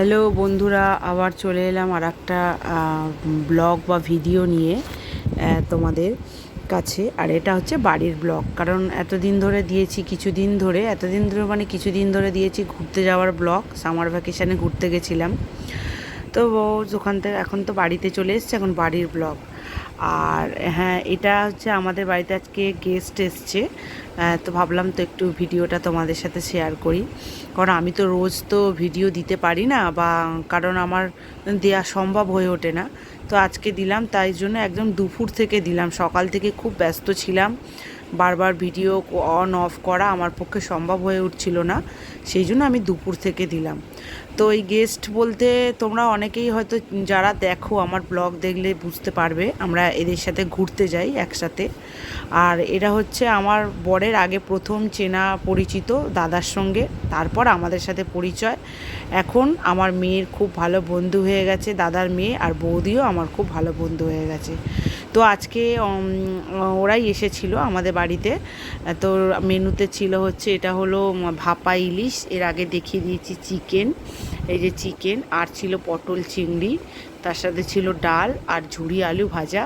Hello বন্ধুরা, আবার চলে এলাম আর একটা ব্লগ বা ভিডিও নিয়ে তোমাদের কাছে। আর এটা হচ্ছে বাড়ির ব্লগ। কারণ এতদিন ধরে দিয়েছি, কিছুদিন ধরে, এতদিন ধরে মানে কিছুদিন ধরে দিয়েছি ঘুরতে যাওয়ার ব্লগ। সামার ভ্যাকেশানে ঘুরতে গেছিলাম। তো ওখান থেকে, এখন তো বাড়িতে চলে এসছে, এখন বাড়ির ব্লগ। আর হ্যাঁ এটা হচ্ছে আমাদের বাড়িতে আজকে গেস্ট এসছে। তো ভাবলাম তো একটু ভিডিওটা তোমাদের সাথে শেয়ার করি। কারণ আমি তো রোজ তো ভিডিও দিতে পারি না বা কারণ আমার দেওয়া সম্ভব হয়ে ওঠে না। তো আজকে দিলাম, তাই জন্য একদম দুপুর থেকে দিলাম। সকাল থেকে খুব ব্যস্ত ছিলাম। বারবার ভিডিও অন অফ করা আমার পক্ষে সম্ভব হয়ে উঠছিল না। সেই জন্য আমি দুপুর থেকে দিলাম। তো এই গেস্ট বলতে তোমরা অনেকেই হয়তো যারা দেখো আমার ব্লগ দেখলে বুঝতে পারবে, আমরা এদের সাথে ঘুরতে যাই একসাথে। আর এরা হচ্ছে আমার বরের আগে প্রথম চেনা পরিচিত দাদার সঙ্গে, তারপর আমাদের সাথে পরিচয়। এখন আমার মেয়ের খুব ভালো বন্ধু হয়ে গেছে, দাদার মেয়ে আর বৌদিও আমার খুব ভালো বন্ধু হয়ে গেছে। তো আজকে ওরাই এসেছিল আমাদের বাড়িতে। তো মেনুতে ছিল হচ্ছে, এটা হলো ভাপা ইলিশ, এর আগে দেখিয়ে দিয়েছি চিকেন। এই যে চিকেন, আর ছিল পটল চিংড়ি, তার সাথে ছিল ডাল আর ঝুড়ি আলু ভাজা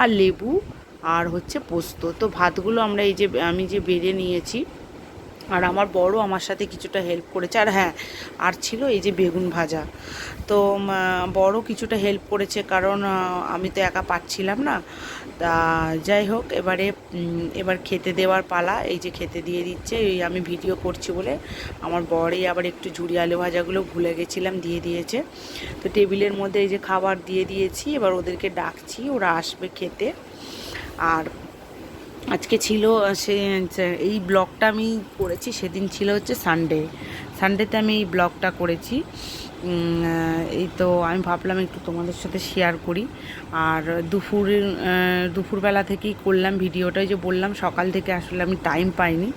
আর লেবু আর হচ্ছে পোস্ত। তো ভাতগুলো আমরা এই যে, আমি যে বেড়ে নিয়েছি, আর আমার বড় আমার সাথে কিছুটা হেল্প করেছে। আর হ্যাঁ আর ছিল এই যে বেগুন ভাজা। তো বড় কিছুটা হেল্প করেছে কারণ আমি তো একা পাচ্ছিলাম না। তা যাই হোক, এবারে এবার খেতে দেওয়ার পালা। এই যে খেতে দিয়ে দিচ্ছে, এই আমি ভিডিও করছি বলে আমার বড়ই আবার একটু ঝুড়ি আলু ভাজাগুলো ভুলে গেছিলাম, দিয়ে দিয়েছে। তো টেবিলের মধ্যে এই যে খাবার দিয়ে দিয়েছি, এবার ওদেরকে ডাকছি, ওরা আসবে খেতে। আর আজকে ছিল, সে এই ব্লগটা আমি করেছি, সেদিন ছিল হচ্ছে সানডে সানডেতে আমি এই ব্লগটা করেছি। এই তো আমি ভাবলাম একটু তোমাদের সাথে শেয়ার করি। আর দুপুর দুপুরবেলা থেকেই করলাম ভিডিওটাই যে বললাম, সকাল থেকে আসলে আমি টাইম পাইনি।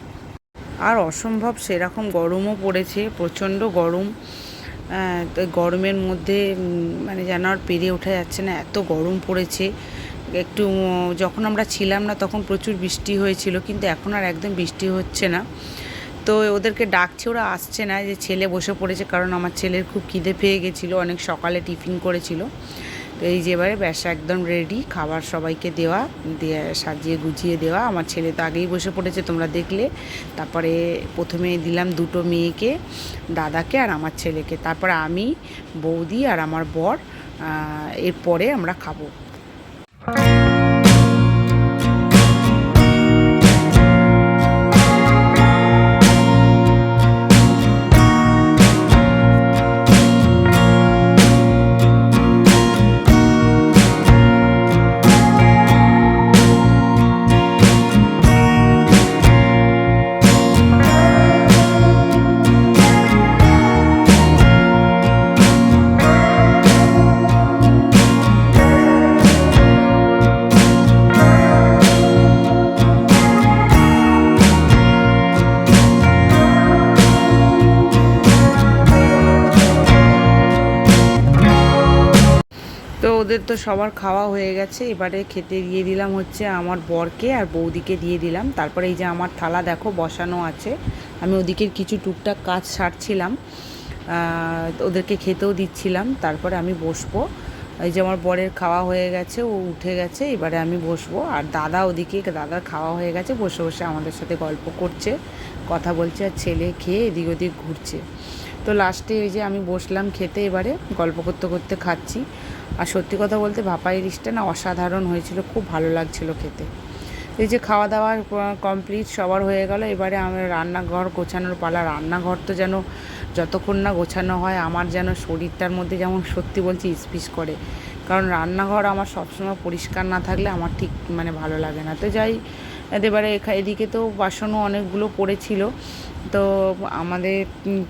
আর অসম্ভব, সেরকম গরমও পড়েছে, প্রচণ্ড গরম। তো গরমের মধ্যে মানে যেন আর পেরে ওঠা যাচ্ছে না, এত গরম পড়েছে। একটু, যখন আমরা ছিলাম না, তখন প্রচুর বৃষ্টি হয়েছিল, কিন্তু এখন আর একদম বৃষ্টি হচ্ছে না। তো ওদেরকে ডাকছে, ওরা আসছে না, যে ছেলে বসে পড়েছে, কারণ আমার ছেলের খুব খিদে পেয়ে গেছিল, অনেক সকালে টিফিন করেছিল। তো এই যে এবারে ব্যাস একদম রেডি খাবার সবাইকে দেওয়া, দিয়ে সাজিয়ে গুছিয়ে দেওয়া। আমার ছেলে তো আগেই বসে পড়েছে, তোমরা দেখলে। তারপরে প্রথমে দিলাম দুটো মেয়েকে, দাদাকে আর আমার ছেলেকে। তারপরে আমি, বৌদি আর আমার বর এরপরে আমরা খাব। ওদের তো সবার খাওয়া হয়ে গেছে, এবারে খেতে দিয়ে দিলাম হচ্ছে আমার বরকে আর বৌদিকে দিয়ে দিলাম। তারপরে এই যে আমার থালা দেখো বসানো আছে, আমি ওদিকের কিছু টুকটাক কাজ সারছিলাম ওদেরকে খেতেও দিচ্ছিলাম, তারপরে আমি বসবো। এই যে আমার বরের খাওয়া হয়ে গেছে, ও উঠে গেছে, এবারে আমি বসবো। আর দাদা ওদিকে, দাদার খাওয়া হয়ে গেছে, বসে বসে আমাদের সাথে গল্প করছে, কথা বলছে আর ছেলে খেয়ে এদিক ওদিক ঘুরছে। তো লাস্টে ওই যে আমি বসলাম খেতে এবারে, গল্প করতে করতে খাচ্ছি। আর সত্যি কথা বলতে ভাপা ইলিশটা না অসাধারণ হয়েছিল, খুব ভালো লাগছিল খেতে। এই যে খাওয়া দাওয়া কমপ্লিট সবার হয়ে গেল, এবারে আমার রান্নাঘর গোছানোর পালা। রান্নাঘর তো যেন যতক্ষণ না গোছানো হয়, আমার যেন শরীরটার মধ্যে যেমন সত্যি বলছি ইসপিস করে। কারণ রান্নাঘর আমার সবসময় পরিষ্কার না থাকলে আমার ঠিক মানে ভালো লাগে না। তো যাই, এবারে এদিকে তো বাসনও অনেকগুলো পড়েছিল। তো আমাদের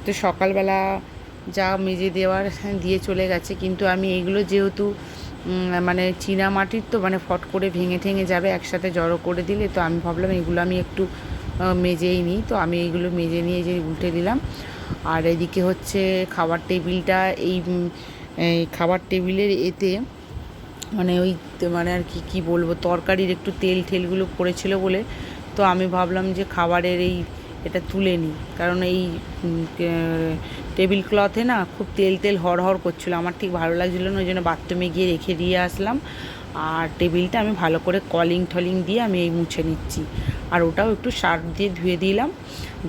তো সকালবেলা যা মেজে দেওয়ার দিয়ে চলে গেছে। কিন্তু আমি এগুলো যেহেতু মানে চীনা মাটির তো মানে ফট করে ভেঙে ঠেঙে যাবে, একসাথে জড়ো করে দিলে, তো আমি ভাবলাম এগুলো আমি একটু মেজেই নিই। তো আমি এইগুলো মেজে নিয়ে যে উল্টে দিলাম। আর এদিকে হচ্ছে খাবার টেবিলটা, এই খাবার টেবিলের এতে মানে ওই মানে আর কি, কী বলব, তরকারির একটু তেল ঠেলগুলো পড়েছিল বলে। তো আমি ভাবলাম যে খাবারের এই এটা তুলে নিই। কারণ এই টেবিল ক্লথে না খুব তেল তেল হড় হড় করছিল। আমার ঠিক ভালো লাগছিল না ওই জন্য বাথরুমে গিয়ে রেখে দিয়ে আসলাম। আর টেবিলটা আমি ভালো করে কলিং টলিং দিয়ে আমি এই মুছে নিচ্ছি। আর ওটাও একটু সার্ফ দিয়ে ধুয়ে দিলাম,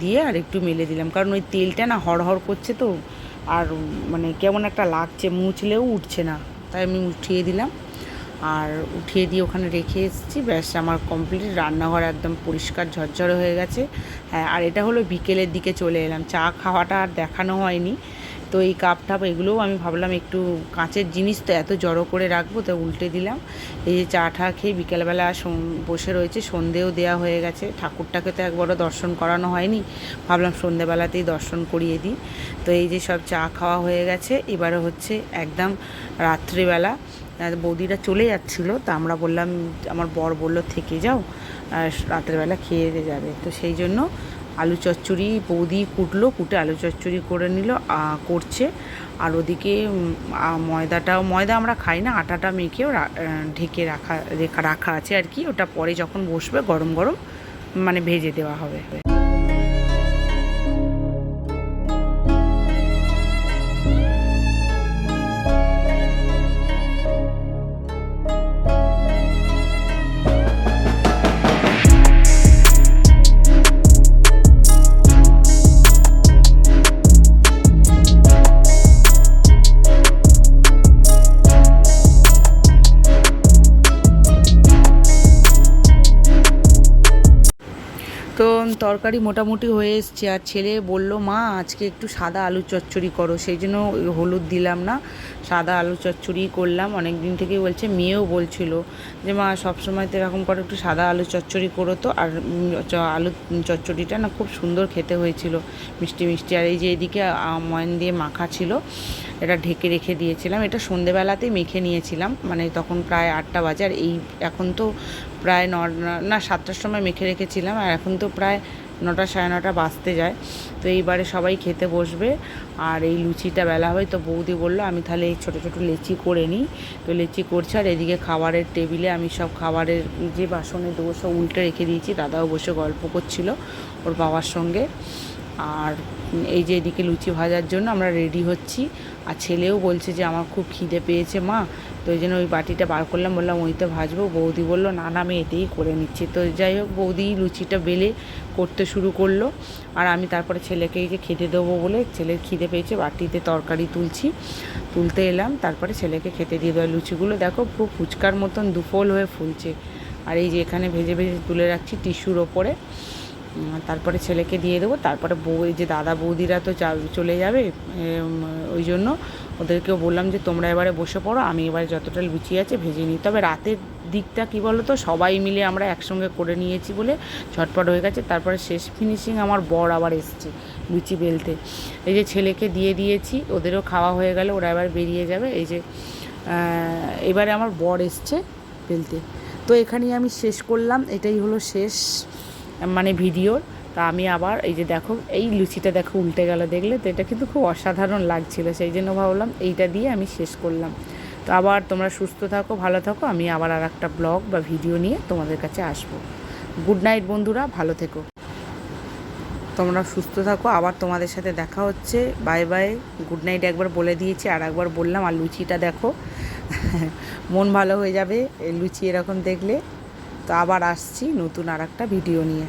দিয়ে আর একটু মেলে দিলাম। কারণ ওই তেলটা না হড় হড় করছে তো, আর মানে কেমন একটা লাগছে, মুছলেও উঠছে না। তাই আমি উঠিয়ে দিলাম। আর উঠিয়ে দিয়ে ওখানে রেখে এসেছি। ব্যাস, আমার কমপ্লিট রান্নাঘর একদম পরিষ্কার ঝরঝরে হয়ে গেছে। হ্যাঁ আর এটা হলো বিকেলের দিকে চলে এলাম। চা খাওয়াটা আর দেখানো হয়নি। তো এই কাপ টাপ এগুলোও আমি ভাবলাম একটু কাঁচের জিনিস তো এত জড়ো করে রাখব, তো উল্টে দিলাম। এই যে চা টা খেয়ে বিকেলবেলা বসে রয়েছে, সন্ধেও দেওয়া হয়ে গেছে। ঠাকুরটাকে তো একবারও দর্শন করানো হয়নি। ভাবলাম সন্ধেবেলাতেই দর্শন করিয়ে দিই। তো এই যে সব চা খাওয়া হয়ে গেছে। এবারে হচ্ছে একদম রাত্রিবেলা। বৌদিরা চলে যাচ্ছিল, তা আমরা বললাম, আমার বর বলল, থেকে যাও রাত্রেবেলা খেয়ে যাবে। তো সেই জন্য আলু চচ্চড়ি, বৌদি কুটলো, কুটে আলু চচ্চড়ি করে নিল করছে। আর ওদিকে ময়দাটাও, ময়দা আমরা খাই না, আটাটা মেখেও ঢেকে রাখা, রেখা, রাখা আছে আর কি। ওটা পরে যখন বসবে, গরম গরম মানে ভেজে দেওয়া হবে। তরকারি মোটামুটি হয়ে এসছে। আর ছেলে বলল, মা, আজকে একটু সাদা আলু চচ্চড়ি করো। সেই জন্য হলুদ দিলাম না। সাদা আলু চচ্চড়ি করলাম। অনেক দিন থেকেই বলছে, মেয়েও বলছিল যে, মা সবসময় তো এরকম করে একটু সাদা আলু চচ্চড়ি করো তো। আর আলু চচ্চড়িটা না খুব সুন্দর খেতে হয়েছিল, মিষ্টি মিষ্টি। আর এই যে এদিকে ময়ান দিয়ে মাখা ছিল, এটা ঢেকে রেখে দিয়েছিলাম। এটা সন্ধেবেলাতেই মেখে নিয়েছিলাম মানে তখন প্রায় আটটা বাজে। আর এই, এখন তো প্রায় ন, না, সাতটার সময় মেখে রেখেছিলাম। আর এখন তো প্রায় নটা সাড়ে নটা বাঁচতে যায়। তো এইবারে সবাই খেতে বসবে আর এই লুচিটা বেলা হয়। তো বৌদি বলল, আমি তাহলে এই ছোটো ছোটো লেচি করে নিই। তো লেচি করছে আর এদিকে খাবারের টেবিলে আমি সব খাবারের যে বাসনে দেবো সব উল্টে রেখে দিয়েছি। দাদাও বসে গল্প করছিল ওর বাবার সঙ্গে। আর এই যে এদিকে লুচি ভাজার জন্য আমরা রেডি হচ্ছি। আর ছেলেও বলছে যে আমার খুব খিদে পেয়েছে মা। তো ওই জন্য ওই বাটিটা বার করলাম, বললাম ওইতে ভাজবো। বৌদি বলল, না না, আমি এতেই করে নিচ্ছি। তো যাই হোক, বৌদি লুচিটা বেলে করতে শুরু করল। আর আমি তারপরে ছেলেকে এই যে খেতে দেবো বলে ছেলের খিদে পেয়েছে, বাটিতে তরকারি তুলছি। তুলতে এলাম, তারপরে ছেলেকে খেতে দিয়ে দেওয়া লুচিগুলো দেখো, পুরো ফুচকার মতন দুফল হয়ে ফুলছে। আর এই যে এখানে ভেজে ভেজে তুলে রাখছি টিস্যুর ওপরে। তারপরে ছেলেকে দিয়ে দেবো। তারপরে বউ যে দাদা বৌদিরা তো চলে যাবে ওই জন্য ওদেরকেও বললাম যে, তোমরা এবারে বসে পড়ো, আমি এবারে যতটা লুচি আছে ভেজে নিই। তবে রাতের দিকটা কি বলো তো সবাই মিলে আমরা একসঙ্গে করে নিয়েছি বলে ঝটপট হয়ে গেছে। তারপরে শেষ ফিনিশিং আমার বর আবার এসছে লুচি বেলতে। এই যে ছেলেকে দিয়ে দিয়েছি, ওদেরও খাওয়া হয়ে গেলে, ওরা এবার বেরিয়ে যাবে। এই যে এবারে আমার বর এসছে বেলতে। তো এখানেই আমি শেষ করলাম, এটাই হলো শেষ। মানে ভিডিওর, তা আমি আবার এই যে দেখো, এই লুচিটা দেখো উল্টে গেল দেখলে তো এটা কিন্তু খুব অসাধারণ লাগছিল, সেই জন্য ভাবলাম এইটা দিয়ে আমি শেষ করলাম। তো আবার তোমরা সুস্থ থাকো, ভালো থাকো, আমি আবার আর একটা ব্লগ বা ভিডিও নিয়ে তোমাদের কাছে আসব। গুড নাইট বন্ধুরা, ভালো থেকো। তোমরা সুস্থ থাকো, আবার তোমাদের সাথে দেখা হচ্ছে। বাই বাই, গুড নাইট একবার বলে দিয়েছি, আর একবার বললাম, আর লুচিটা দেখো, মন ভালো হয়ে যাবে লুচি এরকম দেখলে। তো আবার আসছি নতুন আর একটা ভিডিও নিয়ে।